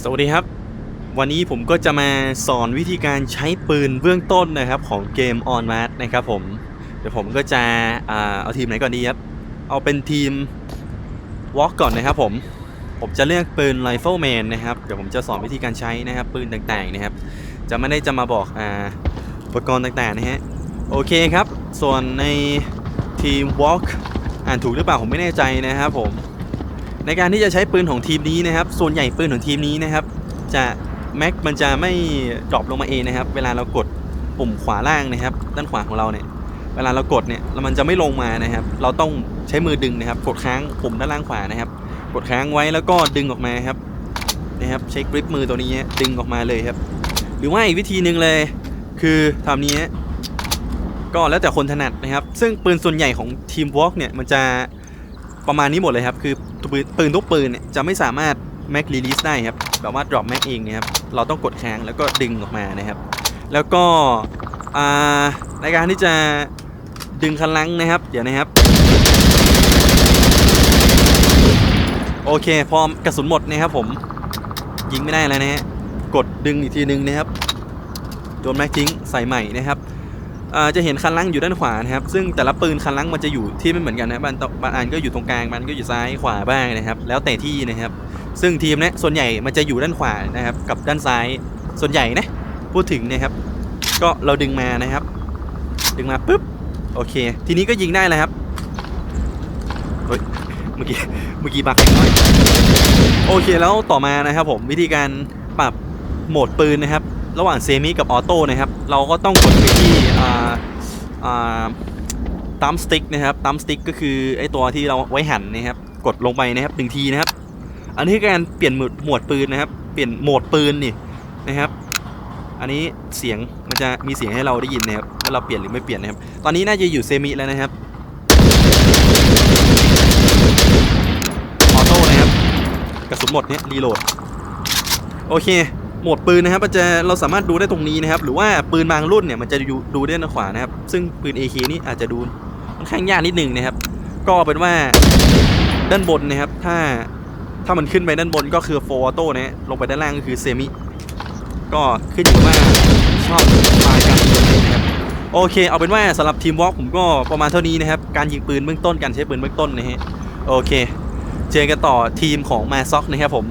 สวัสดีครับ วันนี้ผมก็จะมาสอนวิธีการใช้ปืนเบื้องต้นนะครับของเกม On m a r นะครับผม เดี๋ยวผมก็จะเอาทีมไหนก่อนดีครับ เอาเป็นทีม Walk ก่อนนะครับผม ผมจะเลือกปืน Rifleman นะครับ เดี๋ยวผมจะสอนวิธีการใช้นะครับปืนต่างๆนะครับ จะไม่ได้จะมาบอกอ่าอุปกรณ์ต่างๆนะฮะ โอเคครับ ส่วนในทีม Walk อ่านถูกหรือเปล่าผมไม่แน่ใจนะครับผม ในการที่จะใช้ปืนของทีมนี้นะครับ ส่วนใหญ่ปืนของทีมนี้นะครับ จะแม็กมันจะไม่ดรอปลงมาเองนะครับ เวลาเรากดปุ่มขวาล่างนะครับ ด้านขวาของเราเนี่ย เวลาเรากดเนี่ยแล้วมันจะไม่ลงมานะครับ เราต้องใช้มือดึงนะครับ กดค้างปุ่มด้านล่างขวานะครับ กดค้างไว้แล้วก็ดึงออกมาครับนะครับ ใช้กริปมือตัวนี้ดึงออกมาเลยครับ หรือว่าอีกวิธีหนึ่งเลย คือทำนี้ก็แล้วแต่คนถนัดนะครับ ซึ่งปืนส่วนใหญ่ของทีมวอล์กเนี่ยมันจะ ประมาณนี้หมดเลยครับ คือปืนทุกปืนเนี่ยจะไม่สามารถแม็กรีลิสได้ครับ แบบว่า drop แม็กเองนะครับ เราต้องกดค้างแล้วก็ดึงออกมานะครับ แล้วก็ในการที่จะดึงคันลังนะครับ เดี๋ยวนะครับ โอเค พอกระสุนหมดนะครับผม ยิงไม่ได้แล้วนะฮะ กดดึงอีกทีนึงนะครับ โดนแม็กทิ้งใส่ใหม่นะครับ จะเห็นคันลังอยู่ด้านขวานะครับ ซึ่งแต่ละปืนคันลังมันจะอยู่ที่ไม่เหมือนกันนะบางตบางอันก็อยู่ตรงกลางบางอันก็อยู่ซ้ายขวาบ้างนะครับ แล้วแต่ที่นะครับ ซึ่งทีมเนี้ยส่วนใหญ่มันจะอยู่ด้านขวานะครับ กับด้านซ้ายส่วนใหญ่นะพูดถึงนะครับ ก็เราดึงมานะครับ ดึงมาปุ๊บโอเค ทีนี้ก็ยิงได้แล้วครับเฮ้ยเมื่อกี้เมื่อกี้บักเล็กน้อยโอเคแล้วต่อมานะครับผมวิธีการปรับโหมดปืนนะครับ ระหว่างเซมิกับออโต้นะครับ เราก็ต้องกดไปที่อ่าอ่าตัมสติ๊กนะครับตัมสติ๊กก็คือไอตัวที่เราไว้หันนะครับ กดลงไปนะครับหนึ่งทีนะครับ อันนี้การเปลี่ยนหมดหมดปืนนะครับ เปลี่ยนโหมดปืนนี่นะครับ อันนี้เสียงมันจะมีเสียงให้เราได้ยินนะครับว่าเราเปลี่ยนหรือไม่เปลี่ยนนะครับ ตอนนี้น่าจะอยู่เซมิแล้วนะครับออโต้นะครับกระสุนหมดเนี่ยรีโหลดโอเค โหมดปืนนะครับจะเราสามารถดูได้ตรงนี้นะครับ หรือว่าปืนบางรุ่นเนี่ยมันจะดูดูได้ด้านขวานะครับ ซึ่งปืน AK นี่อาจจะดูค่อนข้างยากนิดนึงนะครับ ก็เป็นว่าด้านบนนะครับ ถ้าถ้ามันขึ้นไปด้านบนก็คือโฟอโต้นะฮะลงไปด้านล่างก็คือเซมิก็ขึ้นอยู่ว่าชอบสไตล์การยิงนนะครับโอเค เอาเป็นว่าสำหรับทีมวอล์กผมก็ประมาณเท่านี้นะครับ การยิงปืนเบื้องต้นการใช้ปืนเบื้องต้นนะฮะโอเค เจอกันต่อทีมของมาซ็อกนะครับผม